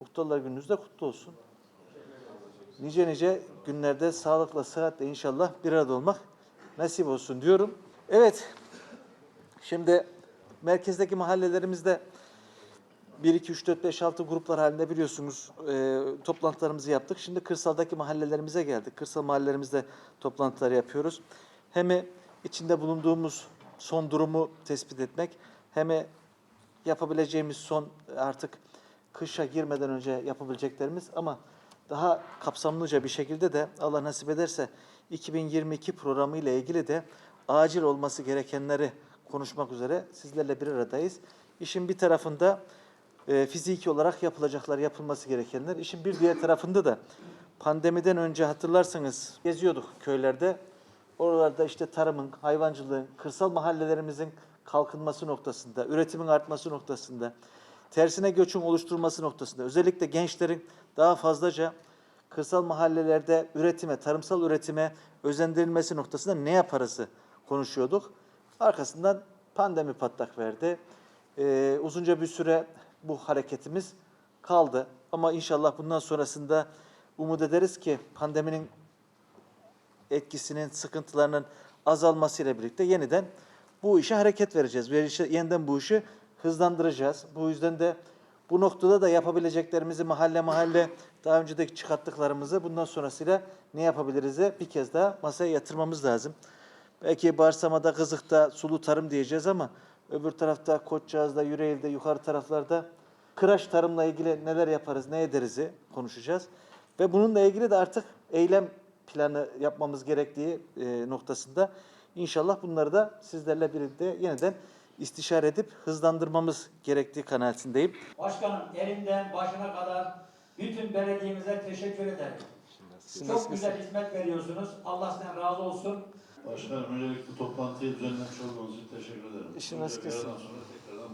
Muhtarlar gününüz de kutlu olsun. Nice nice günlerde sağlıkla, sıhhatle inşallah bir arada olmak nasip olsun diyorum. Evet, şimdi merkezdeki mahallelerimizde 1, 2, 3, 4, 5, 6 gruplar halinde biliyorsunuz e, toplantılarımızı yaptık. Şimdi kırsaldaki mahallelerimize geldik. Kırsal mahallelerimizde toplantılar yapıyoruz. Hem içinde bulunduğumuz son durumu tespit etmek hem yapabileceğimiz son artık kışa girmeden önce yapabileceklerimiz ama daha kapsamlıca bir şekilde de Allah nasip ederse 2022 programı ile ilgili de acil olması gerekenleri konuşmak üzere sizlerle bir aradayız. İşin bir tarafında e, fiziki olarak yapılacaklar, yapılması gerekenler. İşin bir diğer tarafında da pandemiden önce hatırlarsanız geziyorduk köylerde. Oralarda işte tarımın, hayvancılığın, kırsal mahallelerimizin kalkınması noktasında, üretimin artması noktasında, tersine göçün oluşturulması noktasında, özellikle gençlerin daha fazlaca kırsal mahallelerde üretime, tarımsal üretime özendirilmesi noktasında ne yaparızı konuşuyorduk. Arkasından pandemi patlak verdi. Ee, uzunca bir süre bu hareketimiz kaldı. Ama inşallah bundan sonrasında umut ederiz ki pandeminin etkisinin, sıkıntılarının azalmasıyla birlikte yeniden bu işe hareket vereceğiz. Yeniden bu işi hızlandıracağız. Bu yüzden de bu noktada da yapabileceklerimizi mahalle mahalle daha öncedeki çıkarttıklarımızı bundan sonrasıyla ne yapabiliriz bir kez daha masaya yatırmamız lazım. Belki Barsama'da, Kızık'ta sulu tarım diyeceğiz ama öbür tarafta Koçcağız'da, Yüreğir'de, yukarı taraflarda kıraç tarımla ilgili neler yaparız, ne ederiz'i konuşacağız. Ve bununla ilgili de artık eylem planı yapmamız gerektiği e, noktasında inşallah bunları da sizlerle birlikte yeniden istişare edip hızlandırmamız gerektiği kanaatindeyim. Başkanım elinden başına kadar bütün belediyemize teşekkür ederim. Çok güzel hizmet veriyorsunuz. Allah sizden razı olsun. Başkanım öncelikle toplantıyı düzenlemiş olduğunuz için teşekkür ederim. İşin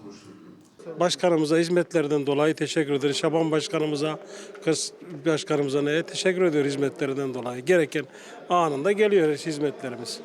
buluştuk. Başkanımıza hizmetlerden dolayı teşekkür ederiz. Şaban Başkanımıza, kız başkanımıza neye teşekkür ediyor hizmetlerinden dolayı. Gereken anında geliyor hizmetlerimiz.